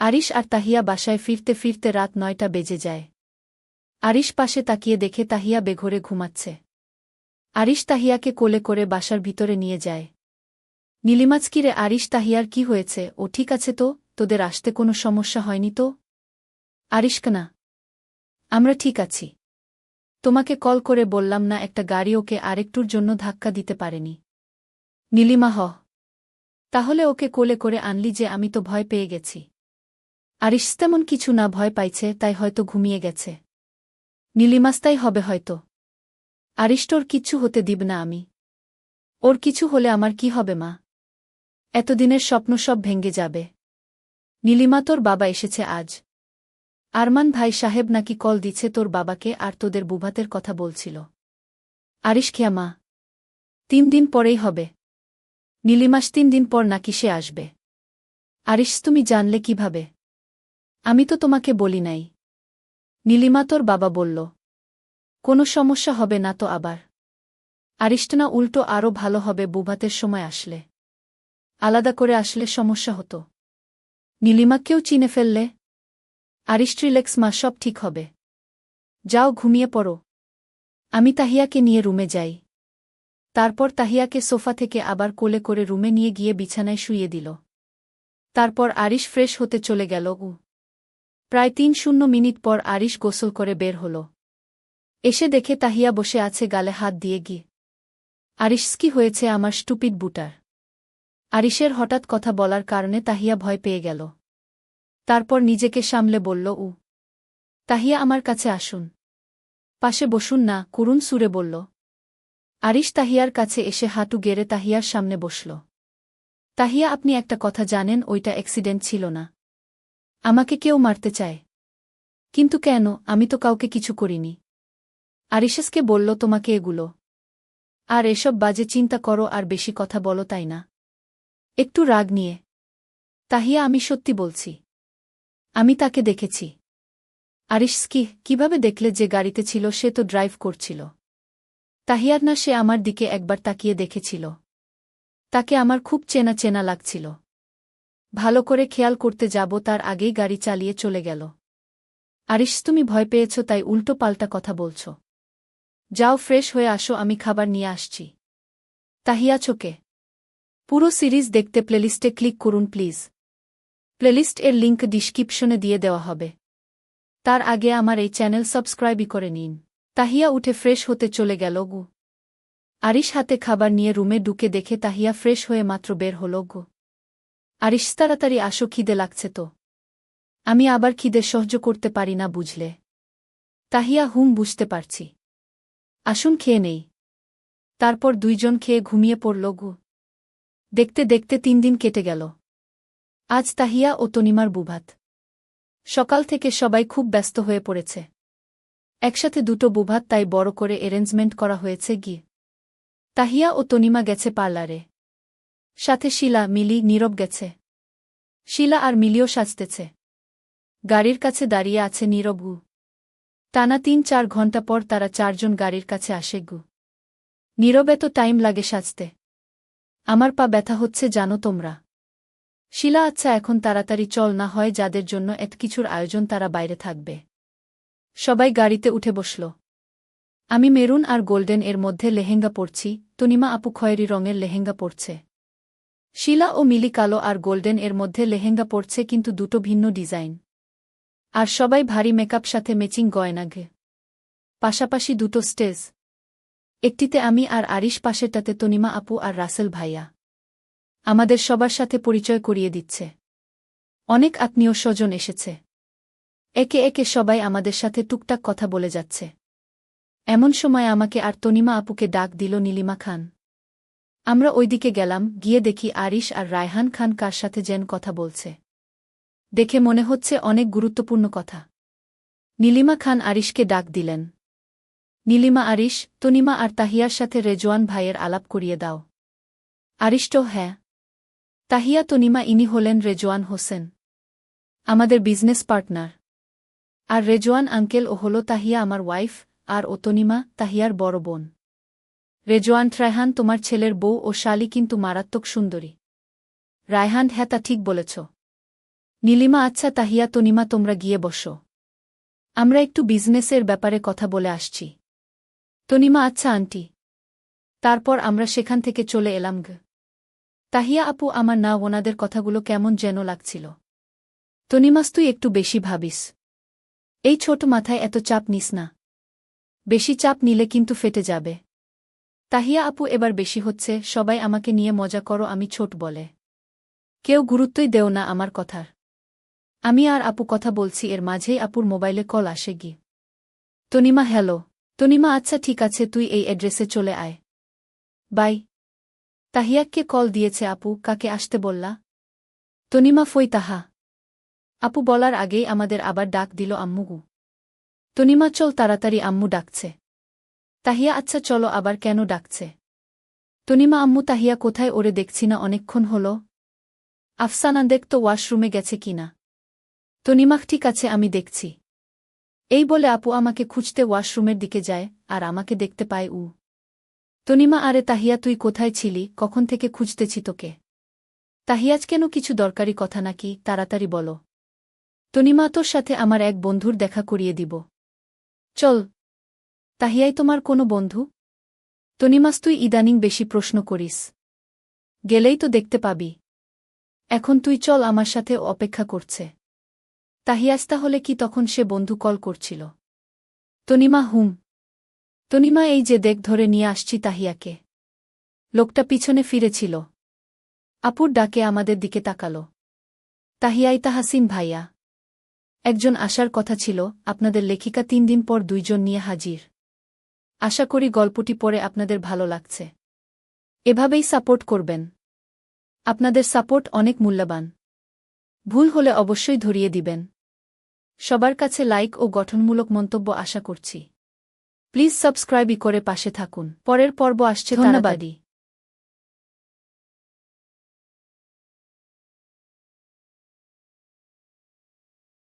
আরিশ আর তাহিয়া বাসায় ফিরতে ফিরতে রাত নয়টা বেজে যায়। আরিশ পাশে তাকিয়ে দেখে তাহিয়া বেঘরে ঘুমাচ্ছে। আরিশ তাহিয়াকে কোলে করে বাসার ভিতরে নিয়ে যায়। নীলিমাজ কিরে আরিশ, তাহিয়ার কি হয়েছে? ও ঠিক আছে তো? তোদের আসতে কোনো সমস্যা হয়নি তো? আরিশকানা আমরা ঠিক আছি। তোমাকে কল করে বললাম না, একটা গাড়ি ওকে আরেকটুর জন্য ধাক্কা দিতে পারেনি। নীলিমা, হ। তাহলে ওকে কোলে করে আনলি যে আমি তো ভয় পেয়ে গেছি। আরিশ তেমন কিছু না ভয় পাইছে, তাই হয়তো ঘুমিয়ে গেছে। নীলিমাস্তাই হবে হয়তো। আরিষ্টর কিচ্ছু হতে দিব না আমি। ওর কিছু হলে আমার কি হবে, মা? এতদিনের স্বপ্ন সব ভেঙ্গে যাবে। নীলিমা, তোর বাবা এসেছে আজ। আরমান ভাই সাহেব নাকি কল দিচ্ছে তোর বাবাকে আর তোদের বুভাতের কথা বলছিল। আরিশ, খেয়া মা, তিন দিন পরেই হবে। নীলিমাস তিন দিন পর নাকি সে আসবে। আরিশ, তুমি জানলে কীভাবে? আমি তো তোমাকে বলি নাই। নীলিমা তোর বাবা বলল, কোনো সমস্যা হবে না তো আবার। আরিষ্টনা উল্টো আরও ভালো হবে বুভাতের সময় আসলে। আলাদা করে আসলে সমস্যা হতো। নীলিমাকেও চিনে ফেললে আরিস্ট্রিলেক্স মা সব ঠিক হবে। যাও ঘুমিয়ে পড়ো। আমি তাহিয়াকে নিয়ে রুমে যাই। তারপর তাহিয়াকে সোফা থেকে আবার কোলে করে রুমে নিয়ে গিয়ে বিছানায় শুইয়ে দিল। তারপর আরিশ ফ্রেশ হতে চলে গেল উ প্রায় তিন শূন্য মিনিট পর আরিশ গোসল করে বের হল। এসে দেখে তাহিয়া বসে আছে গালে হাত দিয়ে গিয়ে আরিশ কি হয়েছে আমার স্টুপিড বুটার। আরিশের হঠাৎ কথা বলার কারণে তাহিয়া ভয় পেয়ে গেল। তারপর নিজেকে সামলে বলল, উ। তাহিয়া আমার কাছে আসুন। পাশে বসুন না, করুণ সুরে বলল। আরিশ তাহিয়ার কাছে এসে হাঁটু গেড়ে তাহিয়ার সামনে বসল। তাহিয়া, আপনি একটা কথা জানেন, ওইটা অ্যাক্সিডেন্ট ছিল না। আমাকে কেউ মারতে চায়। কিন্তু কেন? আমি তো কাউকে কিছু করিনি। আরিশেসকে বলল, তোমাকে এগুলো। আর এসব বাজে চিন্তা করো, আর বেশি কথা বলো তাই না। একটু রাগ নিয়ে। তাহিয়া, আমি সত্যি বলছি। আমি তাকে দেখেছি। আরিশকি কীভাবে দেখলে যে গাড়িতে ছিল, সে তো ড্রাইভ করছিল। তাহিয়ার না, সে আমার দিকে একবার তাকিয়ে দেখেছিল। তাকে আমার খুব চেনা চেনা লাগছিল। ভালো করে খেয়াল করতে যাব, তার আগেই গাড়ি চালিয়ে চলে গেল। আরিশ, তুমি ভয় পেয়েছ, তাই উল্টো পাল্টা কথা বলছ। যাও, ফ্রেশ হয়ে আসো, আমি খাবার নিয়ে আসছি। তাহিয়া চোকে পুরো সিরিজ দেখতে প্লেলিস্টে ক্লিক করুন, প্লিজ। প্লেলিস্ট এর লিঙ্ক ডিসক্রিপশনে দিয়ে দেওয়া হবে। তার আগে আমার এই চ্যানেল সাবস্ক্রাইবই করে নিন। তাহিয়া উঠে ফ্রেশ হতে চলে গেল, গু। আরিশ হাতে খাবার নিয়ে রুমে ঢুকে দেখে তাহিয়া ফ্রেশ হয়ে মাত্র বের হল, গু। আরিশ তাড়াতাড়ি আসো, খিদে লাগছে তো। আমি আবার খিদে সহ্য করতে পারি না বুঝলে। তাহিয়া হুম বুঝতে পারছি। আসুন খেয়ে নেই। তারপর দুইজন খেয়ে ঘুমিয়ে পড়ল গু। দেখতে দেখতে তিন দিন কেটে গেল। আজ তাহিয়া ও তনিমার বুভাত সকাল থেকে সবাই খুব ব্যস্ত হয়ে পড়েছে। একসাথে দুটো বুভাত তাই বড় করে অ্যারেঞ্জমেন্ট করা হয়েছে গিয়ে। তাহিয়া ও তনিমা গেছে পার্লারে। সাথে শিলা মিলি নীরব গেছে। শিলা আর মিলিও সাজতেছে। গাড়ির কাছে দাঁড়িয়ে আছে নীরব গু। টানা তিন চার ঘণ্টা পর তারা চারজন গাড়ির কাছে আসে গু। নীরব এত টাইম লাগে সাজতে। আমার পা ব্যথা হচ্ছে জানো তোমরা। শিলা আচ্ছা এখন তাড়াতাড়ি চল, না হয় যাদের জন্য এত কিছুর আয়োজন তারা বাইরে থাকবে। সবাই গাড়িতে উঠে বসল। আমি মেরুন আর গোল্ডেন এর মধ্যে লেহেঙ্গা পরছি, তনিমা আপু খয়েরি রঙের লেহেঙ্গা পরছে। শিলা ও মিলি কালো আর গোল্ডেন এর মধ্যে লেহেঙ্গা পরছে কিন্তু দুটো ভিন্ন ডিজাইন। আর সবাই ভারী মেকআপ সাথে ম্যাচিং গয়নাঘে। পাশাপাশি দুটো স্টেজ। একটিতে আমি আর আরিশ, পাশেরটাতে তনিমা আপু আর রাসেল ভাইয়া। আমাদের সবার সাথে পরিচয় করিয়ে দিচ্ছে। অনেক আত্মীয় স্বজন এসেছে। একে একে সবাই আমাদের সাথে টুকটাক কথা বলে যাচ্ছে। এমন সময় আমাকে আর তনিমা আপুকে ডাক দিল নীলিমা খান। আমরা ওইদিকে গেলাম, গিয়ে দেখি আরিশ আর রায়হান খান কার সাথে যেন কথা বলছে। দেখে মনে হচ্ছে অনেক গুরুত্বপূর্ণ কথা। নীলিমা খান আরিশকে ডাক দিলেন। নীলিমা আরিশ, তনিমা আর তাহিয়ার সাথে রেজওয়ান ভাইয়ের আলাপ করিয়ে দাও। আরিষ্ট হ্যাঁ। তাহিয়া, তনিমা ইনি হলেন রেজওয়ান হোসেন। আমাদের বিজনেস পার্টনার। আর রেজওয়ান আঙ্কেল ও হল তাহিয়া আমার ওয়াইফ, আর ও তনিমা তাহিয়ার বড় বোন। রেজওয়ান ট্রায়হান তোমার ছেলের বউ ও শালি কিন্তু মারাত্মক সুন্দরী। রায়হান হ্যাঁ তা ঠিক বলেছ। নীলিমা আচ্ছা তাহিয়া, তনিমা, তোমরা গিয়ে বসো। আমরা একটু বিজনেসের ব্যাপারে কথা বলে আসছি। তনিমা আচ্ছা আন্টি। তারপর আমরা সেখান থেকে চলে এলাম গ। তাহিয়া, আপু, আমার না, ওনাদের কথাগুলো কেমন যেন লাগছিল। তনিমাস, তুই একটু বেশি ভাবিস। এই ছোট মাথায় এত চাপ নিস না। বেশি চাপ নিলে কিন্তু ফেটে যাবে। তাহিয়া আপু এবার বেশি হচ্ছে, সবাই আমাকে নিয়ে মজা করো, আমি ছোট বলে। কেউ গুরুত্বই দেও না আমার কথার। আমি আর আপু কথা বলছি, এর মাঝেই আপুর মোবাইলে কল আসে গি। তনিমা, হ্যালো। তনিমা আচ্ছা ঠিক আছে, তুই এই অ্যাড্রেসে চলে আয়। বাই। তাহিয়াককে কল দিয়েছে আপু, কাকে আসতে বললা? তনিমা, ফই তাহা। আপু বলার আগেই আমাদের আবার ডাক দিল আম্মুগু তনিমা, চল তাড়াতাড়ি আম্মু ডাকছে। তাহিয়া আচ্ছা চলো, আবার কেন ডাকছে? তনিমা আম্মু, তাহিয়া, কোথায়? ওরে দেখছি না, অনেকক্ষণ হল। আফসানা, দেখ তো, ওয়াশরুমে গেছে কিনা তনিমাখ ঠিক আছে, আমি দেখছি। এই বলে আপু আমাকে খুঁজতে ওয়াশরুমের দিকে যায়, আর আমাকে দেখতে পায় উ। তনিমা, আরে তাহিয়া, তুই কোথায় ছিলি? কখন থেকে খুঁজতেছি তোকে? তাহিয়াজ কেন কিছু দরকারি কথা নাকি? তাড়াতাড়ি বলো। তনিমা, তোর সাথে আমার এক বন্ধুর দেখা করিয়ে দিব। চল তাহিয়াই তোমার কোনো বন্ধু? তনিমাস, তুই ইদানিং বেশি প্রশ্ন করিস। গেলেই তো দেখতে পাবি। এখন তুই চল আমার সাথে অপেক্ষা করছে। তাহিয়াজ তাহলে কি তখন সে বন্ধু কল করছিল? তনিমা, হুম। তনিমা, এই যে দেখ, ধরে নিয়ে আসছি তাহিয়াকে। লোকটা পিছনে ফিরেছিল। আপুর ডাকে আমাদের দিকে তাকাল। তাহিয়াই তাহাসিন ভাইয়া। একজন আসার কথা ছিল, আপনাদের লেখিকা তিন দিন পর দুইজন নিয়ে হাজির। আশা করি গল্পটি পড়ে আপনাদের ভালো লাগছে। এভাবেই সাপোর্ট করবেন। আপনাদের সাপোর্ট অনেক মূল্যবান। ভুল হলে অবশ্যই ধরিয়ে দিবেন। সবার কাছে লাইক ও গঠনমূলক মন্তব্য আশা করছি। প্লিজ সাবস্ক্রাইবই করে পাশে থাকুন। পরের পর্ব আসছে ধন্যবাদই